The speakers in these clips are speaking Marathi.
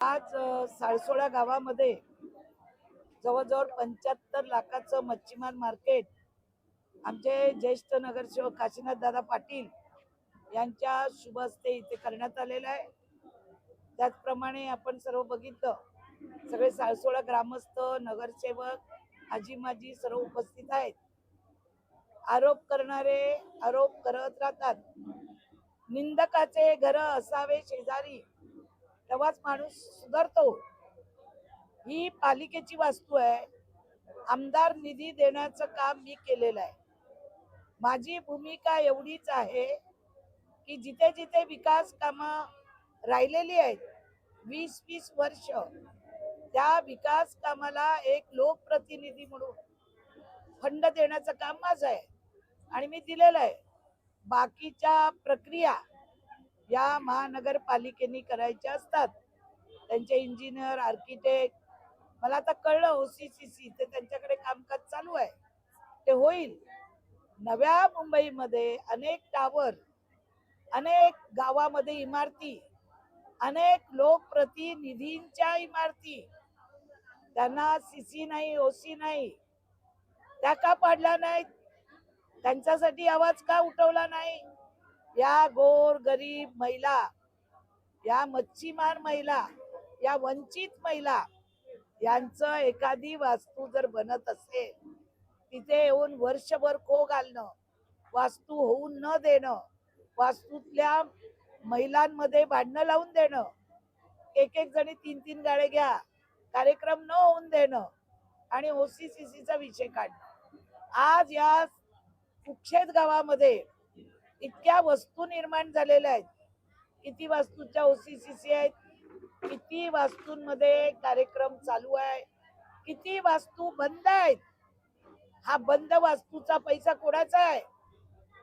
आज साळसोळा गावामध्ये जवळजवळ पंच्याहत्तर लाखाचं मच्छीमार मार्केट आमचे ज्येष्ठ नगरसेवक काशीनाथ दादा पाटील यांच्या शुभ हस्ते इथे करण्यात आलेलं आहे. त्याचप्रमाणे आपण सर्व बघितलं सगळे साळसोळा ग्रामस्थ नगरसेवक आजी माजी सर्व उपस्थित आहेत. आरोप करणारे आरोप करत राहतात. निंदकाचे घर असावे शेजारी तेव्हाच माणूस सुधारतो. ही पालिकेची वास्तू आहे. आमदार निधी देण्याचं काम मी केलेलं आहे. माझी भूमिका एवढीच आहे की जिथे जिथे विकास कामं राहिलेली आहेत वीस वीस वर्ष त्या विकास कामाला एक लोकप्रतिनिधी म्हणून फंड देण्याचं काम माझं आहे. आणि मी दिलेलं आहे. बाकीच्या प्रक्रिया या महानगरपालिकेने करायच्या असतात. त्यांचे इंजिनियर आर्किटेक्ट मला आता कळलं ओ सी सी सी ते त्यांच्याकडे कामकाज चालू आहे. ते होईल. नव्या मुंबईमध्ये अनेक टावर अनेक गावामध्ये इमारती अनेक लोकप्रतिनिधींच्या इमारती. त्यांना सीसी नाही ओसी नाही त्या का पाडल्या नाहीत? त्यांच्यासाठी आवाज का उठवला नाही? या गोर गरीब महिला या मच्छीमार महिला या वंचित महिला यांचं एखादी वास्तू जर बनत असेल तिथे येऊन वर्षभर खो घालणं वास्तू होऊन न देणं वास्तूतल्या महिलांमध्ये भांडणं लावून देणं एक एक जणी तीन तीन गाडे घ्या कार्यक्रम न होऊन देणं आणि ओसीसीसीचा विषय काढणं. आज या कुक्षेत गावामध्ये इतक्या वस्तू निर्माण झालेल्या आहेत. किती वास्तूच्या ओसीसीसी आहेत. किती वास्तूंमध्ये कार्यक्रम चालू आहे. किती वास्तू बंद आहेत. हा बंद वास्तूचा पैसा कोणाचा आहे?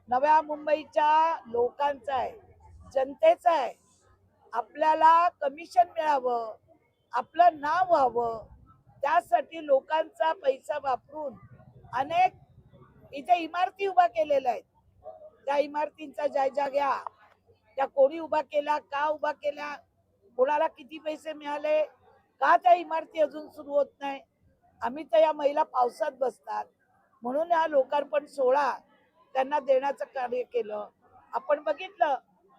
नव्या मुंबईच्या लोकांचा आहे. जनतेचा आहे. आपल्याला कमिशन मिळावं. आपलं नाव व्हावं. त्यासाठी लोकांचा पैसा वापरून अनेक इथे इमारती उभा केलेल्या आहेत. त्या इमारतींचा जायजा घ्या त्या कोणी उभा केला का उभा केला? कोणाला किती पैसे मिळाले? का त्या इमारती अजून सुरू होत नाही? आम्ही तर या महिला पावसात बसतात. म्हणून हा लोकार्पण सोहळा त्यांना देण्याचं कार्य केलं. आपण बघितलं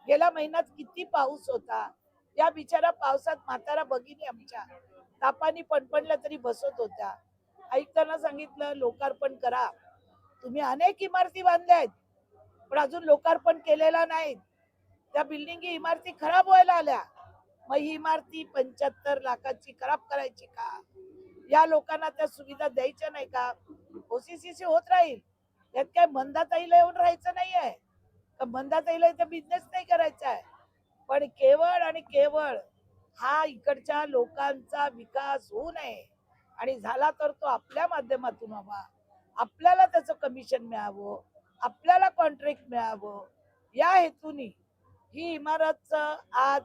गेल्या महिन्यात किती पाऊस होता. या बिचारा पावसात म्हातारा भगिनी आमच्या तापानी पणपणल्या तरी बसत होत्या. ऐकताना सांगितलं लोकार्पण करा. तुम्ही अनेक इमारती बांधल्या आहेत पण अजून लोकार्पण केलेला नाही त्या बिल्डिंगी इमारती खराब व्हायला आल्या. मग ही इमारती पंच्याहत्तर लाखाची खराब करायची का? या लोकांना त्या सुविधा द्यायच्या नाही का? ओसीसीसी होत राहील. यात काय मंदाताईला येऊन राहायचं नाही आहे मंदाताईला इथे बिझनेस नाही करायचा आहे. पण केवळ आणि केवळ हा इकडच्या लोकांचा विकास होऊ नये. आणि झाला तर तो आपल्या माध्यमातून व्हावा. आपल्याला त्याचं कमिशन मिळावं. आपल्याला कॉन्ट्रॅक्ट मिळावं. या हेतूनी ही इमारतचं आज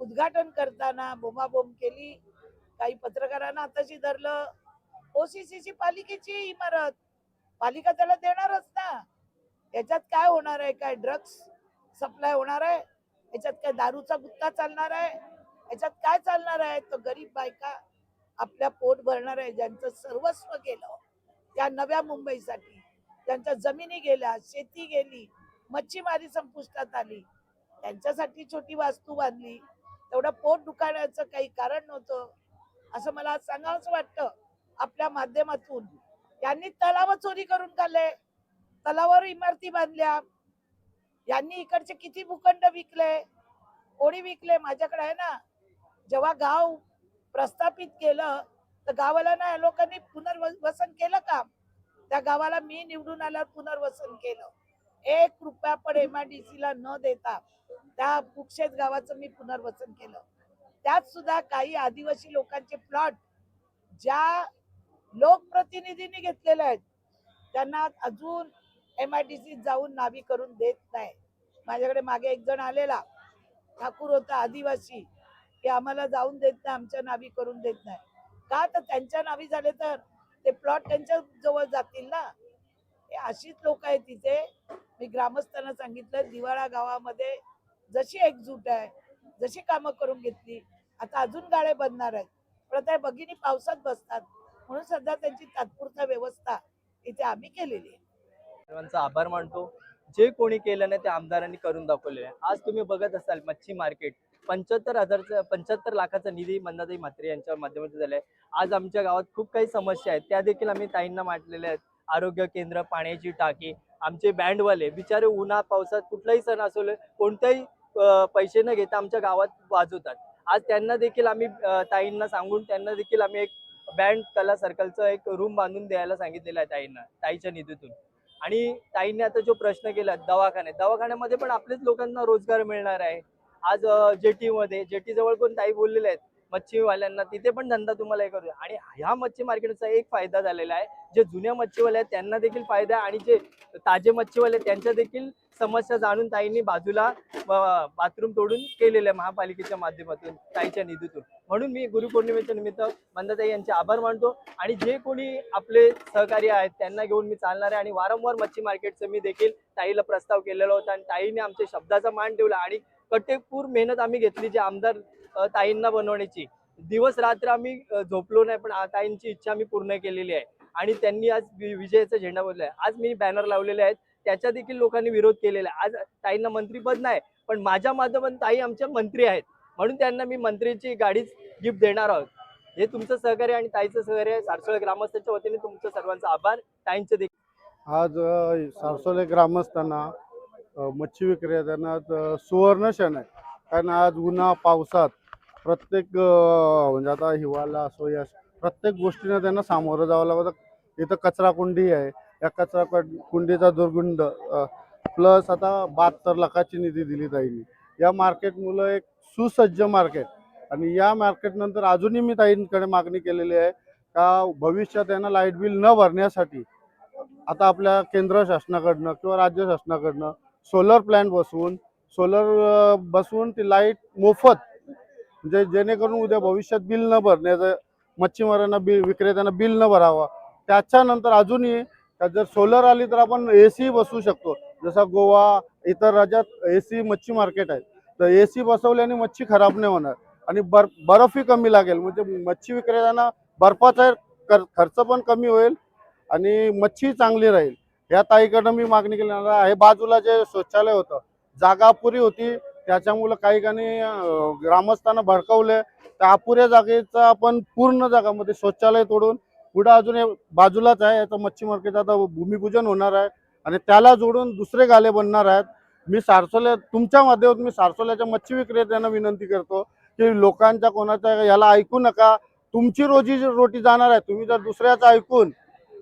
उद्घाटन करताना बोमाबोम केली. काही पत्रकारांना आताशी धरलं. ओसीसीची पालिकेची इमारत. पालिका त्याला देणारच ना. याच्यात काय होणार आहे? काय ड्रग्स सप्लाय होणार आहे? याच्यात काय दारूचा गुत्ता चालणार आहे? याच्यात काय चालणार आहे? तर गरीब बायका आपल्या पोट भरणार आहे ज्यांचं सर्वस्व केलं त्या नव्या मुंबईसाठी. त्यांच्या जमिनी गेल्या शेती गेली मच्छीमारी संपुष्टात आली. त्यांच्यासाठी छोटी वास्तू बांधली. तेवढं पोट दुखाण्याचं काही कारण नव्हतं. असं मला सांगावंच वाटतं. आपल्या माध्यमातून. यांनी तलाव चोरी करून काढले तलावावर इमारती बांधल्या. यांनी इकडचे किती भूखंड विकले? कोणी विकले? माझ्याकडे आहे ना. जेव्हा गाव प्रस्थापित केलं तर गावाला ना या लोकांनी पुनर्वसन केलं का त्या गावाला मी निवडून आल्यावर पुनर्वसन केलं. एक रुपया पण एमआयडीसी ला न देता त्या कुक्षेत गावाचं मी पुनर्वसन केलं. त्यात सुद्धा काही आदिवासी लोकांचे प्लॉट ज्या लोकप्रतिनिधींनी घेतलेले आहेत त्यांना अजून एम आय डी सी जाऊन नावी करून देत नाही. माझ्याकडे मागे एक जण आलेला ठाकूर होता आदिवासी की आम्हाला जाऊन देत नाही आमच्या नावी करून देत नाही. का तर त्यांच्या नावी झाले तर ते प्लॉट त्यांच्या जवळ जातील ना? हे अशीच लोक आहेत तिथे. मी ग्रामस्थांना सांगितलं दिवाळा गावामध्ये जशी एकजूट आहे जशी कामं करून घेतली आता अजून गाळे बनणार आहेत. पण आता भगिनी पावसात बसतात. म्हणून सध्या त्यांची तात्पुरता व्यवस्था इथे आम्ही केलेली आहे. सर्वांचा आभार मानतो. जे कोणी केलं नाही ते आमदारांनी करून दाखवलेलं आहे. आज तुम्ही बघत असाल मच्छी मार्केट. पंच्याहत्तर हजारचा पंच्याहत्तर लाखाचा निधी मंदाताई म्हात्रे यांच्या माध्यमातून झालाय. आज आमच्या गावात खूप काही समस्या आहेत. त्या देखील आम्ही ताईंना मांडलेल्या आहेत. आरोग्य केंद्र पाण्याची टाकी आमचे बँडवाले बिचारे उन्हा पावसात कुठलाही सण असोले कोणताही पैसे न घेता आमच्या गावात वाजवतात. आज त्यांना देखील आम्ही ताईंना सांगून त्यांना देखील आम्ही एक बँड कला सर्कलचं एक रूम बांधून द्यायला सांगितलेलं आहे ताईंना ताईच्या निधीतून. आणि ताईंनी आता जो प्रश्न केला दवाखाने दवाखान्यामध्ये पण आपलेच लोकांना रोजगार मिळणार आहे. आज जेटी मध्ये जेटी जवळ पण ताई बोललेले आहेत मच्छीवाल्यांना तिथे पण धंदा तुम्हाला हे करूया. आणि ह्या मच्छी मार्केटचा एक फायदा झालेला आहे जे जुन्या मच्छीवाले आहेत त्यांना देखील फायदा आहे आणि जे ताजे मच्छीवाले आहेत, त्यांच्या देखील समस्या जाणून ताईंनी बाजूला बाथरूम तोडून केलेलं आहे महापालिकेच्या माध्यमातून ताईच्या निधीतून. म्हणून मी गुरुपौर्णिमेच्या निमित्त मंदाताई यांचे आभार मानतो आणि जे कोणी आपले सहकारी आहेत त्यांना घेऊन मी चालणार आहे आणि वारंवार मच्छी मार्केटचं मी देखील ताईला प्रस्ताव केलेला होता आणि ताईने आमच्या शब्दाचा मान ठेवला आणि कटेपूर मेहनत आम्ही घेतली जी आमदार ताईंना बनवण्याची. दिवस रात्र आम्ही झोपलो नाही पण ताईंची इच्छा आम्ही पूर्ण केलेली आहे. आणि त्यांनी आज विजयाचा झेंडा बोललाय आज मी बॅनर लावलेले आहेत. त्याच्या देखील लोकांनी विरोध केलेला आहे. आज ताईंना मंत्रीपद नाही पण माझ्या माध्यमातून ताई आमच्या मंत्री आहेत. म्हणून त्यांना मी मंत्रीची गाडीच गिफ्ट देणार आहोत. हे तुमचं सहकार्य आणि ताईचं सहकार्य सारसोळे ग्रामस्थांच्या वतीने तुमचं सर्वांचा आभार. ताईंचे देखील आज सारसोले ग्रामस्थांना मच्छी विक्रेत्यांना सुवर्णक्षण सुवर्ण क्षण आहे. कारण आज उन्हा पावसात प्रत्येक म्हणजे आता हिवाळा असो या प्रत्येक गोष्टीनं त्यांना सामोरं जावं लागतं. इथं कचरा कुंडी आहे. या कचरा कुंडीचा दुर्गुंड प्लस आता बहात्तर लाखाची निधी दिली ताईंनी. या मार्केटमुळं एक सुसज्ज मार्केट आणि या मार्केटनंतर अजूनही मी ताईंकडे मागणी केलेली आहे का भविष्यात त्यांना लाइट बिल न भरण्यासाठी आता आपल्या केंद्र शासनाकडनं किंवा राज्य शासनाकडनं सोलर प्लॅन बसवून सोलर बसवून ती लाइट मोफत म्हणजे जेणेकरून उद्या भविष्यात बिल न भरण्याचं मच्छीमारांना बिल विक्रेत्यांना बिल न भरावं त्याच्यानंतर अजूनही जर सोलर आली तर आपण ए सी बसवू शकतो. जसा गोवा इतर राज्यात ए सी मच्छी मार्केट आहे तर ए सी बसवल्याने मच्छी खराब नाही होणार. आणि बर बर्फही कमी लागेल म्हणजे मच्छी विक्रेत्यांना बर्फाचा खर्च पण कमी होईल आणि मच्छी चांगली राहील. या ताईकडनं मी मागणी केली आहे. बाजूला जे शौचालय होतं जागा अपुरी होती. त्याच्यामुळं काही काही ग्रामस्थानं ग्रामस्थांना भडकवले. त्या अपुऱ्या जागेचा आपण पूर्ण जागामध्ये शौचालय तोडून पुढं अजून हे बाजूलाच आहे. याचं मच्छी मार्केट आता भूमिपूजन होणार आहे. आणि त्याला जोडून दुसरे गाले बनणार आहेत. मी सारसोल्या तुमच्या माध्यमातून मी सारसोल्याच्या मच्छी विक्रेत्यांना विनंती करतो की लोकांच्या कोणाच्या याला ऐकू नका. तुमची रोजी रोटी जाणार आहे. तुम्ही जर दुसऱ्याचं ऐकून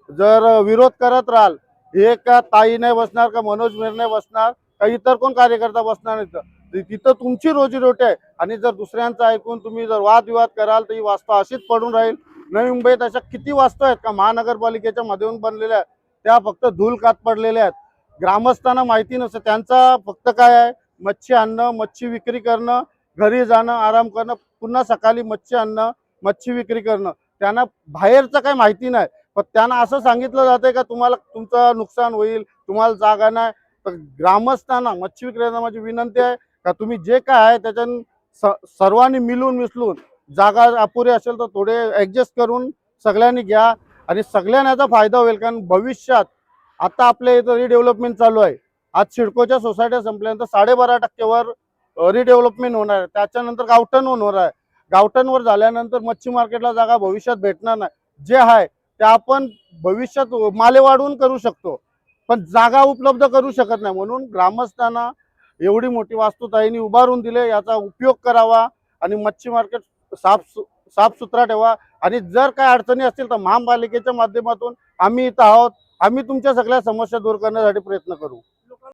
जर विरोध करत राहाल हे का ताई नाही बसणार का मनोज मेर नाही बसणार का इतर कोण कार्यकर्ता बसणार नाही तिथं तुमची रोजी रोटी आहे. आणि जर दुसऱ्यांचं ऐकून तुम्ही जर वादविवाद कराल तर ही वास्तव अशीच पडून राहील. नवी मुंबईत अशा किती वास्तव आहेत का? महानगरपालिकेच्या माध्यमातून बनलेल्या आहेत. त्या फक्त धूल कात पडलेल्या आहेत. ग्रामस्थांना माहिती नसतं. त्यांचा फक्त काय आहे? मच्छी आणणं मच्छी विक्री करणं घरी जाणं आराम करणं पुन्हा सकाळी मच्छी आणणं मच्छी विक्री करणं. त्यांना बाहेरचं काही माहिती नाही. पण त्यांना असं सांगितलं जातंय का तुम्हाला तुमचं नुकसान होईल तुम्हाला जागा नाही. तर ग्रामस्थांना मच्छी विक्रेत्यांना माझी विनंती आहे का तुम्ही जे काय आहे त्याच्या स- सर्वांनी मिळून मिसळून जागा अपुरी असेल तर थोडे ॲडजस्ट करून सगळ्यांनी घ्या आणि सगळ्यांना याचा फायदा होईल. कारण भविष्यात आता आपल्या इथं रिडेव्हलपमेंट चालू आहे. आज सिडकोच्या सोसायट्या संपल्यानंतर साडेबारा टक्केवर रिडेव्हलपमेंट होणार आहे. त्याच्यानंतर गावठण होणार आहे. गावठणवर झाल्यानंतर मच्छी मार्केटला जागा भविष्यात भेटणार नाही. जे आहे ते आपण भविष्यात माले वाढवून करू शकतो. पण जागा उपलब्ध करू शकत नाही. म्हणून ग्रामस्थांना एवढी मोठी वास्तुताईंनी उभारून दिले. याचा उपयोग करावा आणि मच्छी मार्केट साफ साफसुथरा ठेवा. आणि जर काय अडचणी असतील तर महापालिकेच्या माध्यमातून आम्ही इथं आहोत. आम्ही तुमच्या सगळ्या समस्या दूर करण्यासाठी प्रयत्न करू.